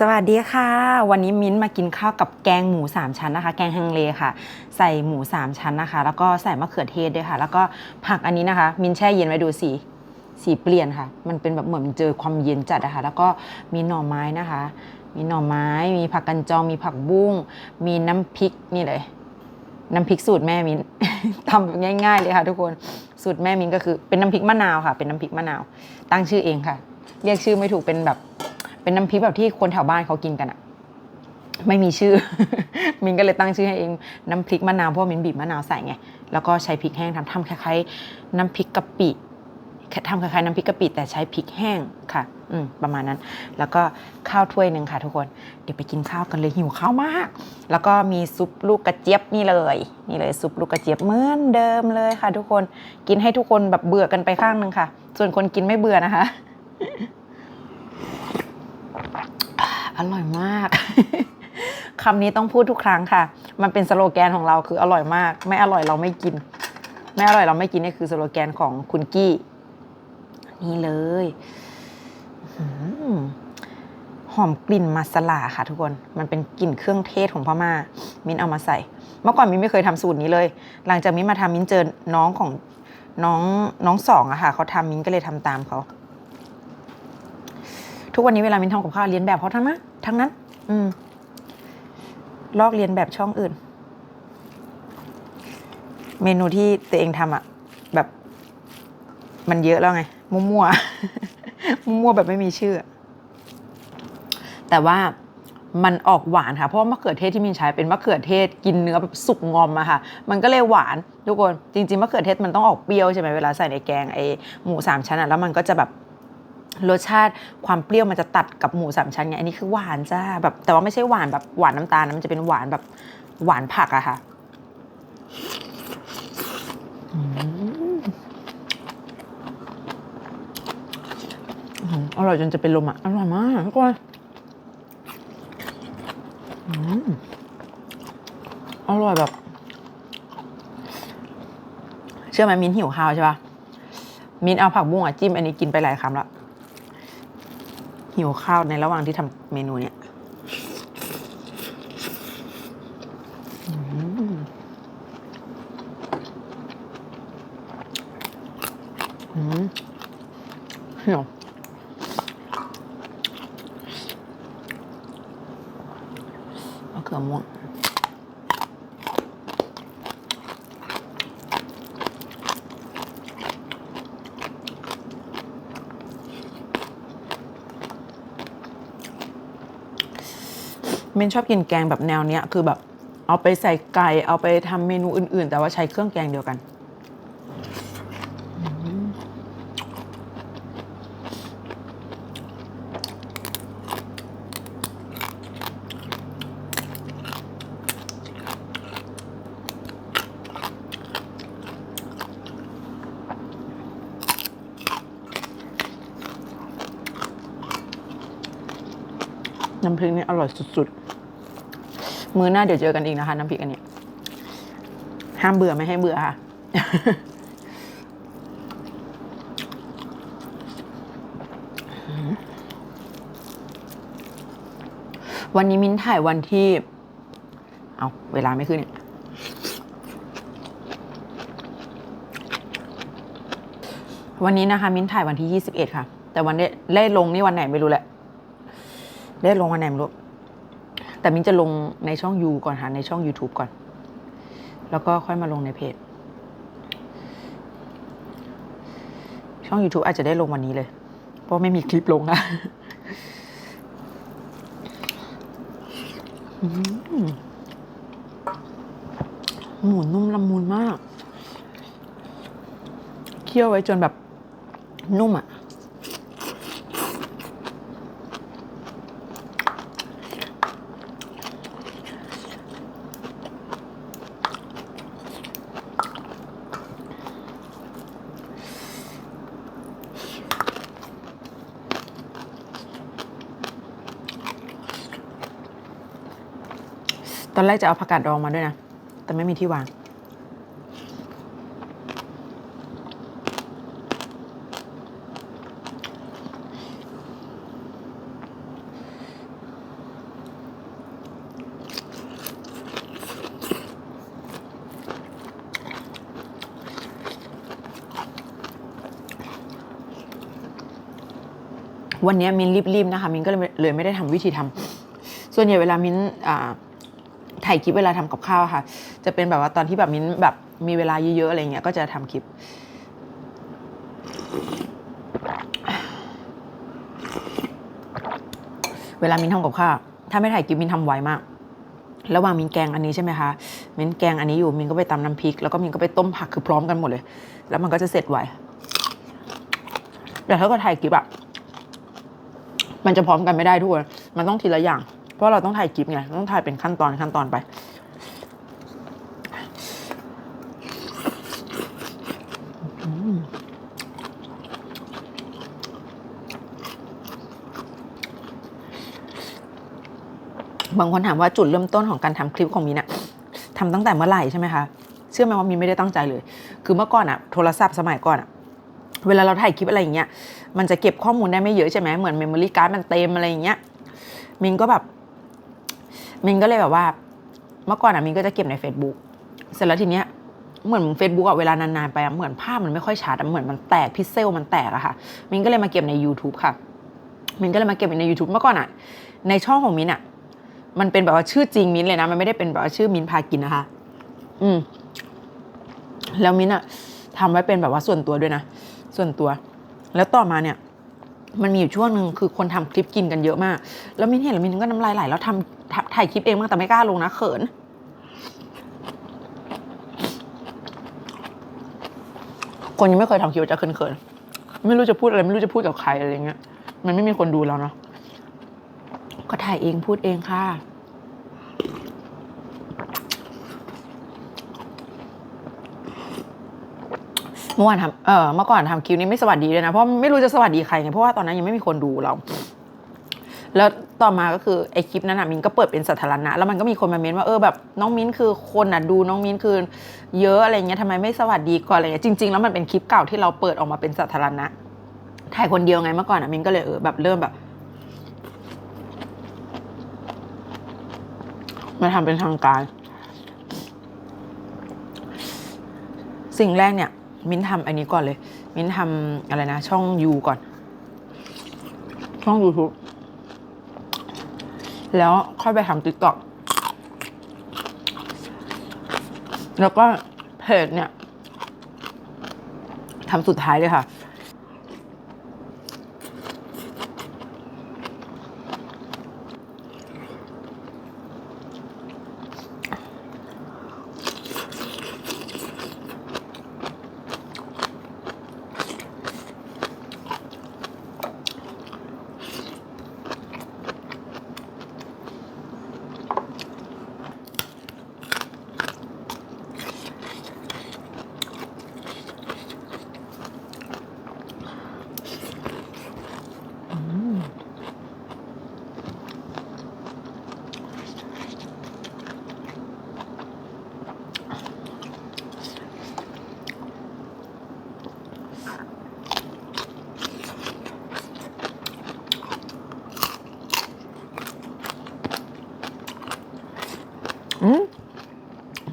สวัสดีค่ะ วันนี้มิ้นมากินข้าวกับแกงหมูสามชั้นนะคะ แกงฮังเลค่ะ ใส่หมูสามชั้นนะคะ แล้วก็ใส่มะเขือเทศด้วยค่ะ แล้วก็ผักอันนี้นะคะ มิ้นแช่เย็นไว้ดูสีสีเปลี่ยนค่ะ มันเป็นแบบเหมือนเจอความเย็นจัดอะคะแล้วก็มีหน่อไม้นะคะ มีหน่อไม้ มีผักกันจองมีผักบุ้ง มีน้ำพริกนี่เลย น้ำพริกสูตรแม่มิ้นทำแบบง่าย ๆเลยค่ะ ทุกคนสูตรแม่มิ้นก็คือเป็นน้ำพริกมะนาวค่ะ เป็นน้ำพริกมะนาว ตั้งชื่อเองค่ะ เรียกชื่อไม่ถูกเป็นแบบ เป็นน้ำพริกแบบที่คนแถวบ้านเขากินกันอะไม่มีชื่อ มินก็เลยตั้งชื่อให้เองน้ำพริกมะนาวเพราะมินบีบมะนาวใส่ไง แล้วก็ใช้พริกแห้งทำทำคล้ายๆน้ำพริกกะปิทำคล้ายๆน้ำพริกกะปิแต่ใช้พริกแห้งค่ะ อืมประมาณนั้น แล้วก็ข้าวถ้วยหนึ่งค่ะ ทุกคน เดี๋ยวไปกินข้าวกันเลยหิวข้าวมาก แล้วก็มีซุปลูกกระเจี๊ยบนี่เลย นี่เลยซุปลูกกระเจี๊ยบเหมือนเดิมเลยค่ะ ทุกคน กินให้ทุกคนแบบเบื่อกันไปข้างหนึ่งค่ะ ส่วนคนกินไม่เบื่อนะคะ อร่อยมาก คำนี้ต้องพูดทุกครั้งค่ะ มันเป็นสโลแกนของเราคืออร่อยมาก ไม่อร่อยเราไม่กิน ไม่อร่อยเราไม่กินนี่คือสโลแกนของคุณกี้ นี่เลยหอมกลิ่นมาสลาค่ะ ทุกคน มันเป็นกลิ่นเครื่องเทศของพม่า มิ้นเอามาใส่ เมื่อก่อนมิ้นไม่เคยทำสูตรนี้เลย หลังจากมิ้นมาทำมิ้นเจอน้องของน้องน้องสองอะค่ะเขาทำมิ้นก็เลยทำตามเขา ทุกวันนี้เวลามินทำกับข้าวเรียนแบบเขาทั้งนั้นทั้งนั้น อืม ลอกเรียนแบบช่องอื่น เมนูที่ตัวเองทำอะแบบ มันเยอะแล้วไง มั่วๆมั่วๆแบบไม่มีชื่อ แต่ว่ามันออกหวานค่ะ เพราะว่ามะเขือเทศที่มินใช้เป็นมะเขือเทศกินเนื้อแบบสุกงอมอะค่ะ มันก็เลยหวานทุกคน จริงๆมะเขือเทศมันต้องออกเปรี้ยวใช่ไหมเวลาใส่ในแกงไอหมูสามชั้นอะแล้วมันก็จะแบบ รสชาติความเปรี้ยวมันจะตัดกับหมูสามชั้นไง อันนี้คือหวานจ้าแบบแต่ว่าไม่ใช่หวานแบบหวานน้ำตาลนะมันจะเป็นหวานแบบหวานผักอะค่ะอร่อยจนจะเป็นลมอะอร่อยมากทุกคนอืมอร่อยแบบ เชื่อไหมมินหิวข้าวใช่ปะมินเอาผักบุ้งอะจิ้มอันนี้กินไปหลายคำแล้ว หิวข้าวในระหว่างที่ทำเมนูเนี่ยหิวมะเขือม่วง เมนชอบกินแกงแบบแนวเนี้ยคือแบบ เอาไปใส่ไก่เอาไปทำเมนูอื่น ๆ แต่ว่าใช้เครื่องแกงเดียวกันน้ำพริกนี่อร่อยสุด ๆ มื้อหน้าเดี๋ยวเจอกันอีกนะคะน้ำพริกอันเนี้ยห้ามเบื่อไม่ให้เบื่อค่ะ วันนี้มิ้นถ่ายวันที่ เอาเวลาไม่ขึ้นเนี่ยวันนี้นะคะ มิ้นถ่ายวันที่21ค่ะ แต่วันได้ได้ลงนี่วันไหนไม่รู้แหละ ได้ลงวันไหนไม่รู้ แต่มิ้นจะลงในช่องยูก่อนค่ะในช่อง YouTube ก่อน แล้วก็ค่อยมาลงในเพจ ช่อง YouTube อาจจะได้ลงวันนี้เลย เพราะไม่มีคลิปลงนะหมูนุ่มละมุนมาก เคี่ยวไว้จนแบบนุ่มอะ ตอนแรกจะเอาผักกาดดองมาด้วยนะ แต่ไม่มีที่วาง วันนี้มินรีบๆนะคะ มินก็เลยไม่ได้ทำวิธีทำส่วนใหญ่เวลามินอ่า ถ่ายคลิปเวลาทำกับข้าวค่ะ จะเป็นแบบว่าตอนที่แบบมินแบบมีเวลาเยอะๆอะไรเงี้ยก็จะทำคลิป เวลามินทำกับข้าวถ้าไม่ถ่ายคลิปมินทำไวมากระหว่างมินแกงอันนี้ใช่ไหมคะมินแกงอันนี้อยู่มินก็ไปตำน้ำพริก แล้วก็มินก็ไปต้มผักคือพร้อมกันหมดเลย แล้วมันก็จะเสร็จไวแต่ถ้าก็ถ่ายคลิปอะมันจะพร้อมกันไม่ได้ทุกคนมันต้องทีละอย่าง เพราะเราต้องถ่ายคลิปไงต้องถ่ายเป็นขั้นตอนขั้นตอนไป บางคนถามว่าจุดเริ่มต้นของการทำคลิปของมินอะทำตั้งแต่เมื่อไหร่ใช่ไหมคะ เชื่อไหมว่ามินไม่ได้ตั้งใจเลย คือเมื่อก่อนอะโทรศัพท์สมัยก่อนอะเวลาเราถ่ายคลิปอะไรอย่างเงี้ย มันจะเก็บข้อมูลได้ไม่เยอะใช่ไหมเหมือนเมมโมรี่การ์ดมันเต็มอะไรอย่างเงี้ยมินก็แบบ มินก็เลยแบบว่า เมื่อก่อนอะมินก็จะเก็บใน Facebook เสร็จแล้วทีเนี้ยเหมือน Facebook อะเวลานานๆไปอะเหมือนภาพมันไม่ค่อยชัดอะเหมือนมันแตกพิกเซลมันแตกอะค่ะ มินก็เลยมาเก็บใน YouTube ค่ะ มินก็เลยมาเก็บใน YouTube เมื่อก่อนอะในช่องของมินอะมันเป็นแบบว่าชื่อจริงมินเลยนะ มันไม่ได้เป็นแบบว่าชื่อมินพากินนะคะ อืม แล้วมินอะทำไว้เป็นแบบว่าส่วนตัวด้วยนะ ส่วนตัว แล้วต่อมาเนี่ยมันมีอยู่ช่วงหนึ่งคือคนทำคลิปกินกันเยอะมาก แล้วมินเห็นแล้วมินก็น้ำลายไหลแล้วทำ ถ่ายคลิปเองมากแต่ไม่กล้าลงนะเขิน คนยังไม่เคยทำคลิปจะเขินๆไม่รู้จะพูดอะไร ไม่รู้จะพูดกับใครอะไรเงี้ย มันไม่มีคนดูแล้วเนาะก็ถ่ายเองพูดเองค่ะเมื่อวานทำเออเมื่อก่อนทำคลิปนี้ไม่สวัสดีเลยนะ เพราะไม่รู้จะสวัสดีใครไง เพราะว่าตอนนั้นยังไม่มีคนดูเรา แล้ว ต่อมาก็คือไอคลิปนั้นอะมินก็เปิดเป็นสาธารณะ แล้วมันก็มีคนมาเม้นว่าเออแบบน้องมิ้นคือคนอะดูน้องมิ้นคือเยอะอะไรเงี้ยทำไมไม่สวัสดีก่อนอะไรเงี้ยจริง ๆ แล้วมันเป็นคลิปเก่าที่เราเปิดออกมาเป็นสาธารณะถ่ายคนเดียวไงเมื่อก่อนอะมินก็เลยเออแบบเริ่มแบบมาทำเป็นทางการ สิ่งแรกเนี่ย มิ้นทำอันนี้ก่อนเลย มิ้นทำอะไรนะ ช่องยูก่อน ช่อง YouTube แล้วค่อยไปทำติ๊กต็อกแล้วก็เพจเนี่ยทำสุดท้ายเลยค่ะ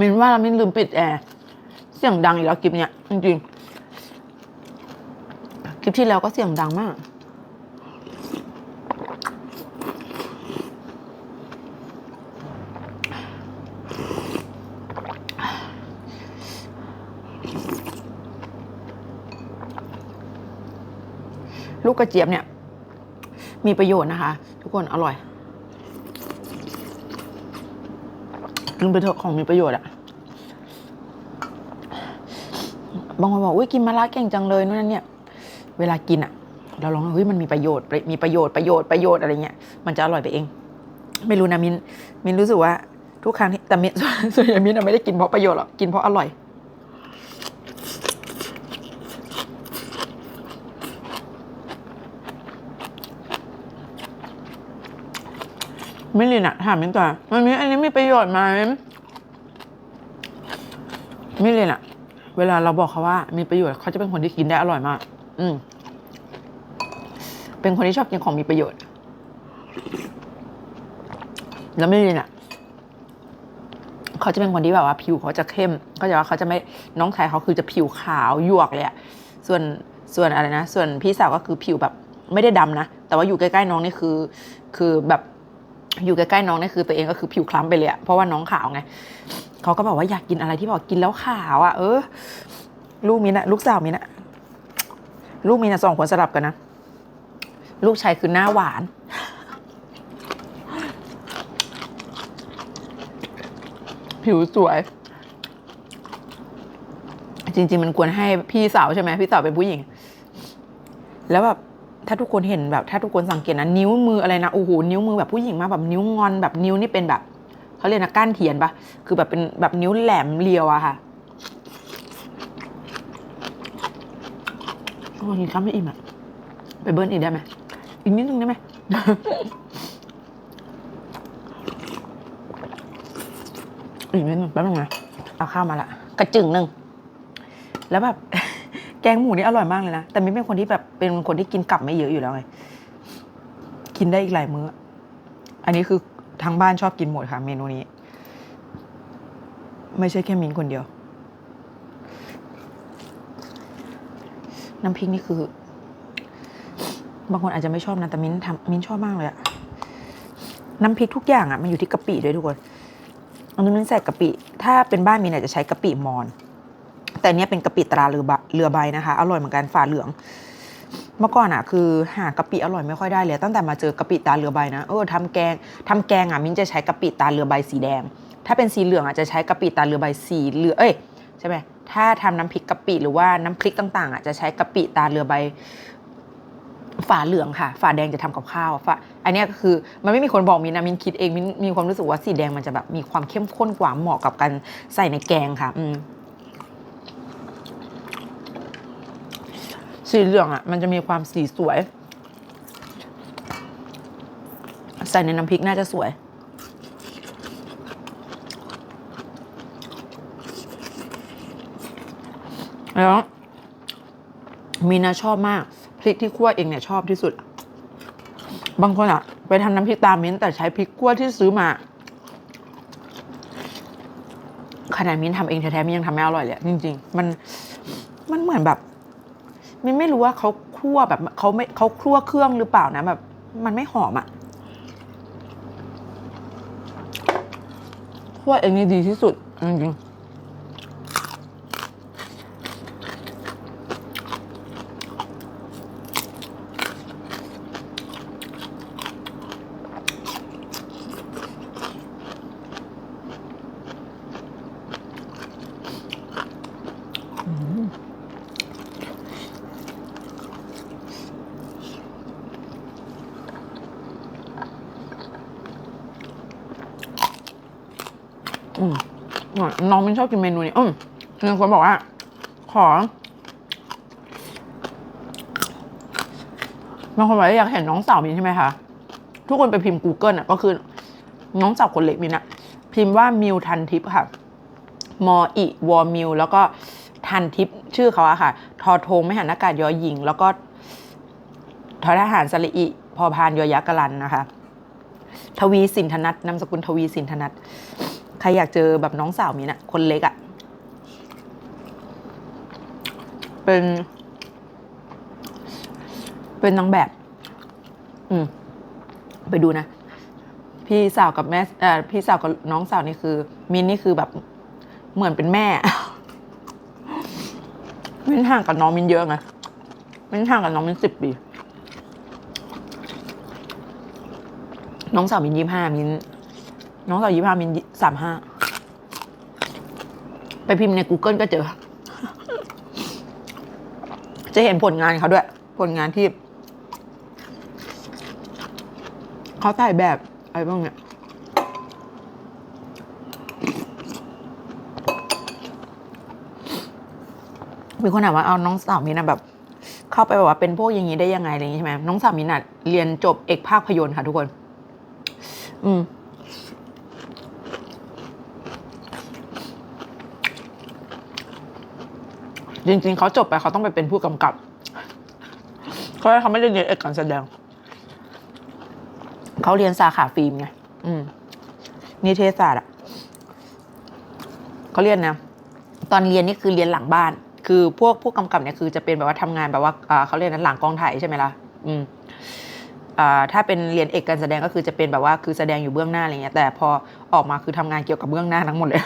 มินว่าเรามินลืมปิดแอร์เสียงดังอีกแล้วคลิปเนี้ยจริงๆคลิปที่แล้วก็เสียงดังมาก ลูกกระเจี๊ยบเนี่ย มีประโยชน์นะคะ ทุกคนอร่อย กินไปเถอะของมีประโยชน์อะบางคนบอกอุ้ยกินมะระเก่งจังเลยนู่นนั่นเนี่ย เวลากินอะเราลองเฮ้ยมันมีประโยชน์มีประโยชน์ประโยชน์ประโยชน์อะไรเงี้ยมันจะอร่อยไปเอง ไม่รู้นะมินมินรู้สึกว่าทุกครั้งที่แต่มินส่วนใหญ่มินอะไม่ได้กินเพราะประโยชน์หรอกกินเพราะอร่อย ไม่ลินอะถามมินต่อมันมีอันนี้มีประโยชน์ไหมไมิลินอะเวลาเราบอกเขาว่า มีประโยชน์เขาจะเป็นคนที่กินได้อร่อยมาก อืมเป็นคนที่ชอบกินของมีประโยชน์ แล้วไมิลินอะเขาจะเป็นคนที่แบบว่าผิวเขาจะเข้ม ก็จะว่าเขาจะไม่น้องชายเขาคือจะผิวขาวหยวกเลยอะส่วนส่วนอะไรนะ ส่วนพี่สาวก็คือผิวแบบไม่ได้ดำนะ แต่ว่าอยู่ใกล้ๆน้องนี่คือ คือแบบ อยู่ใกล้ๆน้องนี่คือตัวเองก็คือผิวคล้ำไปเลยอะเพราะว่าน้องขาวไงเขาก็บอกว่าอยากกินอะไรที่บอกกินแล้วขาวอะเออ ลูกมินะลูกสาวมินะลูกมินะสองคนสลับกันนะลูกชายคือหน้าหวาน ผิวสวย จริง ๆ มันควรให้พี่สาวใช่ไหมพี่สาวเป็นผู้หญิง แล้วแบบ ถ้าทุกคนเห็นแบบถ้าทุกคนสังเกตนะนิ้วมืออะไรนะโอ้โหนิ้วมือแบบผู้หญิงมากแบบนิ้วงอนแบบนิ้วนี่เป็นแบบเขาเรียกนะก้านเทียนปะคือแบบเป็นแบบนิ้วแหลมเรียวอะค่ะโอ้ยกินข้าวไม่อิ่มอะไปเบิร์นอีกได้ไหมอีกนิดนึงได้ไหมอีกนิดนึงแป๊บนึงนะเอาข้าวมาละกระจึงหนึ่งแล้วแบบ แกงหมูนี่อร่อยมากเลยนะ แต่ไม่เป็นคนที่แบบเป็นคนที่กินกลับไม่เยอะอยู่แล้วไง กินได้อีกหลายมื้อ อันนี้คือทั้งบ้านชอบกินหมดค่ะ เมนูนี้ ไม่ใช่แค่มินคนเดียว น้ำพริกนี่คือบางคนอาจจะไม่ชอบนะแต่มินทำมินชอบมากเลยอะน้ำพริกทุกอย่างอะมันอยู่ที่กะปิด้วยทุกคนอันนี้มินใส่กะปิ ถ้าเป็นบ้านมินอาจจะใช้กะปิมอน แต่เนี้ยเป็นกะปิตราเรือใบเรือใบนะคะ อร่อยเหมือนกันฝาเหลือง เมื่อก่อนอะคือหากะปิอร่อยไม่ค่อยได้เลย ตั้งแต่มาเจอกะปิตาเรือใบนะ เออทำแกงทำแกงอะมิ้นจะใช้กะปิตาเรือใบสีแดง ถ้าเป็นสีเหลืองอะจะใช้กะปิตาเรือใบสีเหลือง เอ้ยใช่ไหมถ้าทำน้ำพริกกะปิหรือว่าน้ำพริกต่างๆอะจะใช้กะปิตาเรือใบฝาเหลืองค่ะ ฝาแดงจะทำกับข้าวฝาอันนี้ก็คือมันไม่มีคนบอกมินนะมินคิดเองมินมีความรู้สึกว่าสีแดงมันจะแบบมีความเข้มข้นกว่าเหมาะกับการใส่ในแกงค่ะ อืม สีเหลืองอะ มันจะมีความสีสวย ใส่ในน้ำพริกน่าจะสวย แล้ว มีนาชอบมาก พริกที่คั่วเองเนี่ยชอบที่สุด บางคนอะ ไปทำน้ำพริกตามมิ้นแต่ใช้พริกคั่วที่ซื้อมาขนาดมิ้นทำเองแท้ๆมิ้นยังทำไม่อร่อยเลยจริง ๆ มันมันเหมือนแบบ มันไม่รู้ว่าเขาคั่วแบบเขาไม่เขาคั่วเครื่องหรือเปล่านะแบบ มันไม่หอมอะคั่วเองนี่ดีที่สุดจริง น้องมินชอบกินเมนูนี้อืมมีคนบอกว่า ขอบางคนบอกว่าอยากเห็นน้องสาวมินใช่ไหมคะทุกคนไปพิมพ์ Google อะก็คือ น้องสาวคนเล็กมินอะพิมพ์ว่ามิวทันทิพย์ค่ะมออิวอมิวแล้วก็ทันทิพย์ชื่อเขาอะค่ะ ทอทงไม่หันอากาศยอหญิง แล้วก็ทอทหารสลิอิพอพานยอยักษ์กลันนะคะ ทวีสินธนัทนามสกุลทวีสินธนัท ใครอยากเจอแบบน้องสาวมินอะคนเล็กอะเป็น เป็นนางแบบ อืม ไปดูนะ พี่สาวกับแม่เอ่อพี่สาวกับน้องสาวนี่คือ มินนี่คือแบบเหมือนเป็นแม่ มินห่างกับน้องมินเยอะไงมินห่างกับน้องมินสิบปี น้องสาวมินยี่ห้ามิน น้องสาวยี่ห้ามินสามห้าไปพิมพ์ใน Google ก็เจอ จะเห็นผลงานเขาด้วย ผลงานที่ เขาถ่ายแบบอะไรบ้างเนี่ยมีคนถามว่าเอาน้องสาวมินะแบบเข้าไปแบบว่าเป็นพวกอย่างนี้ได้ยังไงอะไรอย่างนี้ใช่ไหมน้องสาวมินะเรียนจบเอกภาคยนตร์ค่ะทุกคน อืม จริง ๆเขาจบไปเขาต้องไปเป็นผู้กำกับเขาเขาไม่ได้เรียนเอกการแสดงเขาเรียนสาขาฟิล์มไงอืมนิเทศศาสตร์อะเขาเรียนนะตอนเรียนนี่คือเรียนหลังบ้าน คือพวกผู้กำกับเนี่ยคือจะเป็นแบบว่าทำงานแบบว่าอ่าเขาเรียนนะหลังกองถ่ายใช่ไหมล่ะอืมอ่าถ้าเป็นเรียนเอกการแสดงก็คือจะเป็นแบบว่าคือแสดงอยู่เบื้องหน้าอะไรเงี้ยแต่พอออกมาคือทำงานเกี่ยวกับเบื้องหน้าทั้งหมดเลย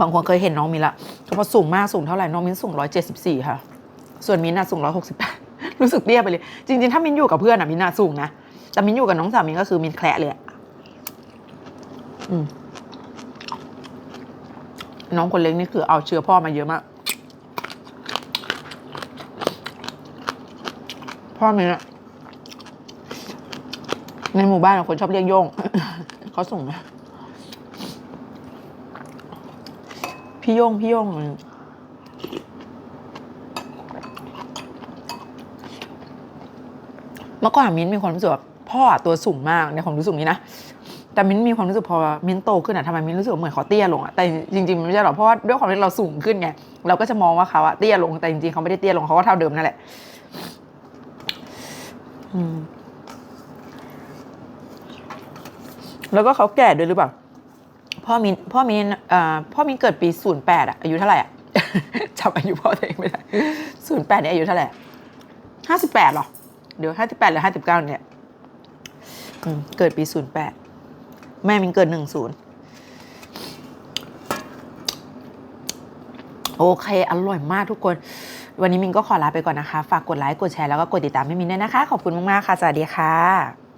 บางคนเคยเห็นน้องมินละเขาบอสูงมากสูงเท่าไหร่น้องมินสูงร้อยเจ็ดสิบสี่ค่ะ ส่วนมินน่ะสูงร้อยหกสิบแปดรู้สึกเตี้ยไปเลย จริง ๆ ถ้ามินอยู่กับเพื่อนอะมินน่ะสูงนะ แต่มินอยู่กับน้องสาวมินก็คือมินแคละเลยอะอืมน้องคนเล็กนี่คือเอาเชื้อพ่อมาเยอะมาก พ่อมินอะในหมู่บ้านคนชอบเรียกโย่งเขาส่งนะ พี่โยงพี่โยงเมื่อก่อนมิ้นมีความรู้สึกว่าพ่อตัวสูงมากในความรู้สึกนี้นะแต่มิ้นมีความรู้สึกพอมิ้นโตขึ้นอะทำไมมิ้นรู้สึกเหมือนเขาเตี้ยลงอะแต่จริงๆมันไม่ใช่หรอกเพราะว่าด้วยความที่เราสูงขึ้นไงเราก็จะมองว่าเขาอะเตี้ยลงแต่จริงๆเขาไม่ได้เตี้ยลงเขาก็เท่าเดิมนั่นแหละอืมแล้วก็เขาแก่ด้วยหรือเปล่า พ่อมินพ่อมินเอ่อพ่อมินเกิดปีศูนย์แปดอะอายุเท่าไหร่อะจำอายุพ่อตัวเองไม่ได้ศูนย์แปดเนี่ยอายุเท่าไหร่ห้าสิบแปดหรอ เดี๋ยวห้าสิบแปดหรือห้าสิบเก้าเนี่ยเกิดปีศูนย์แปดแม่มินเกิดหนึ่งศูนย์โอเค อร่อยมากทุกคน วันนี้มินก็ขอลาไปก่อนนะคะ ฝากกดไลค์ กดแชร์ แล้วก็กดติดตามให้มินด้วยนะคะ ขอบคุณมาก ๆ ค่ะ สวัสดีค่ะ